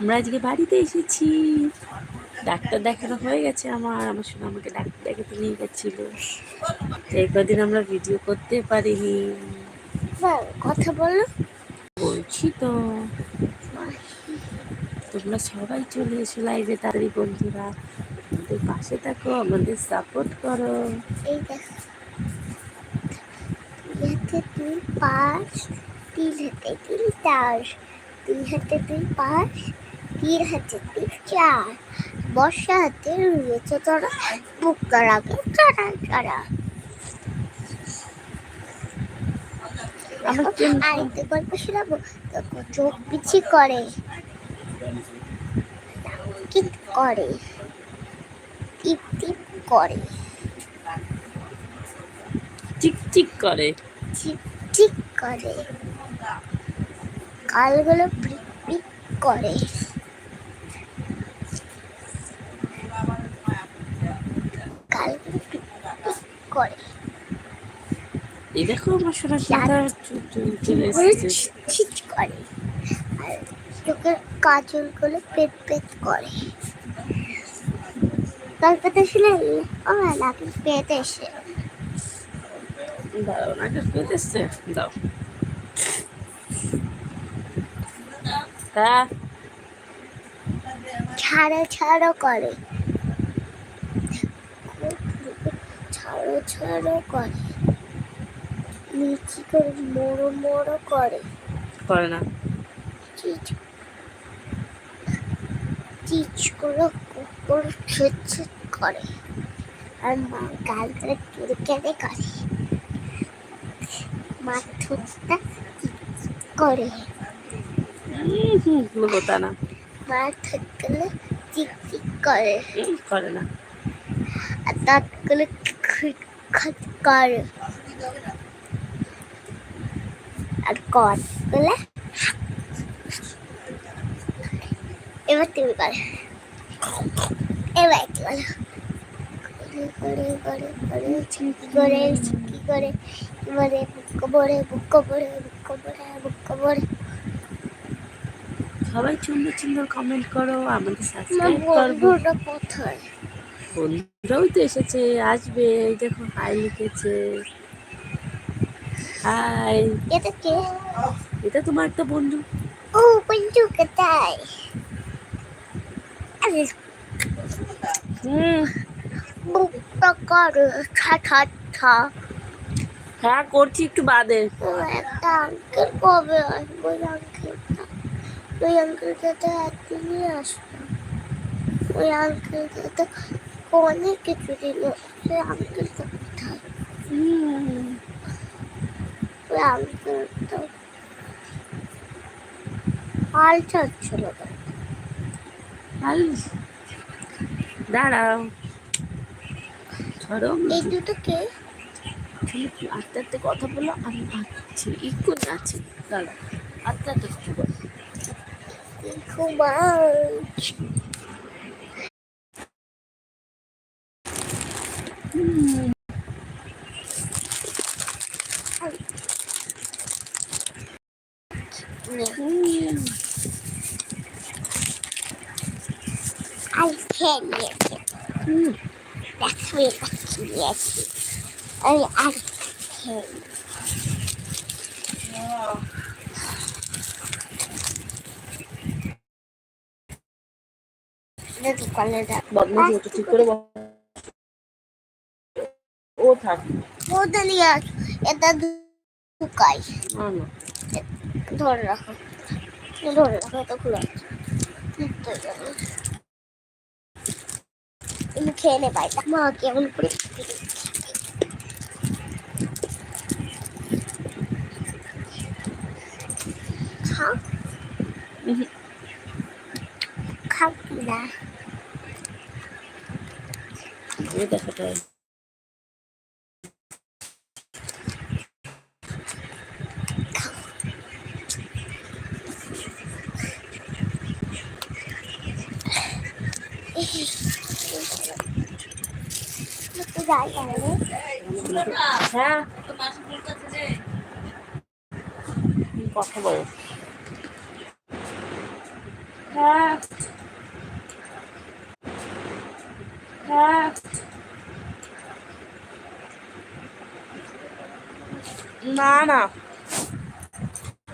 আমরা আজকে বাড়িতে এসেছি। ডাক্তার দেখানো হয়ে গেছে আমার। আমার সঙ্গে আমাকে ডাক্তার দেখাতে নিয়ে গেছিল। তো এই কদিন আমরা ভিডিও করতে পারিনি। কথা বলো। বলছি তো তোমরা সবাই চলে এসো লাইভে তাড়াতাড়ি বন্ধুরা। আমাদের পাশে থাকো আমাদের সাপোর্ট করো। এই হাতে দুই পাশ তিন হাতে তিন চার তিন হাতে দুই পাশ তিন হাতে চার বর্ষা হাতে রয়েছে তোরা বুক করাবে চড়া চড়া আমার কেমন- আরেকটা গল্প শোনাবো। দেখো চোখ পিছি করে। কি করে। টিপ টিপ করে। চিক চিক করে। ঠিক ঠিক করে। কালগুলো পিক পিক করে কালগুলো পিক পিক করে। এই দেখো আমার এসেছে। ছিট ছিট করে। আর চোখের কাজলগুলো পেট পেট করে। গল্পটা শুনে ও নাকি পেট এসে। দাও নাকে পেতে এসছে? দাও। ছাড়ো ছাড়ো করে। ছাড়ো করে। নিচি করে মোড়ো মোড়ো করে। করে না। চিচ চিচ করে কুকুর ছিট করে আর মা গাল করে কেড়ে কেড়ে করে। মা ঠোঁটটা করে। হুম হুম বলব তা না। মা ঠোঁটগুলো চিক চিক করে। করে না। আর দাঁতগুলো খিট খাট করে? আর কটগুলো এবার তুমি করে। এবার একটু বলো। করে করে করে করে করে এবারে বুক বুক বুক বুক সবাই সুন্দর সুন্দর কমেন্ট করো আমাদের সাবস্ক্রাইব কোথায়? বন্ধুরাও তো এসেছে আসবে দেখো হাই লিখেছে। হাই এটা কে? এটা তোমার একটা বন্ধু। ও বন্ধু কোথায়? হুম। বুকটা করে ছা ছা ছা। হ্যাঁ করছি একটু বাদে। একটা আঙ্কেল কবে আসবে? আঙ্কেলটা ওই আঙ্কেলটা তো একদিনই আসবে। ওই আঙ্কেলটা তো অনেক কিছু দিল কোথায় হুম ওই আঙ্কেলটা হাল ছাড়ছিল না। আর দাঁড়াও ধরো এই দুটো কে আস্তে আস্তে কথা বলো আমি ভাবছি একটু আছে দাঁড়াও আস্তে আস্তে কথা আই খেয়ে নিয়েছে হুম, দেখবে নিয়েছি আমি আর খেয়ে দেখি কলে দেখ হচ্ছে, ঠিক করে। ও থাক। নিয়ে আস এটা ঢুকাই ধরে রাখো। ধরে রাখো এটা খুলে আছে তুমি খেয়ে নে পাইটা মা কেমন করে খাও। খাও না। এই দেখো তাই। যাই হ্যাঁ। কথা বলো। হ্যাঁ। হ্যাঁ। না না।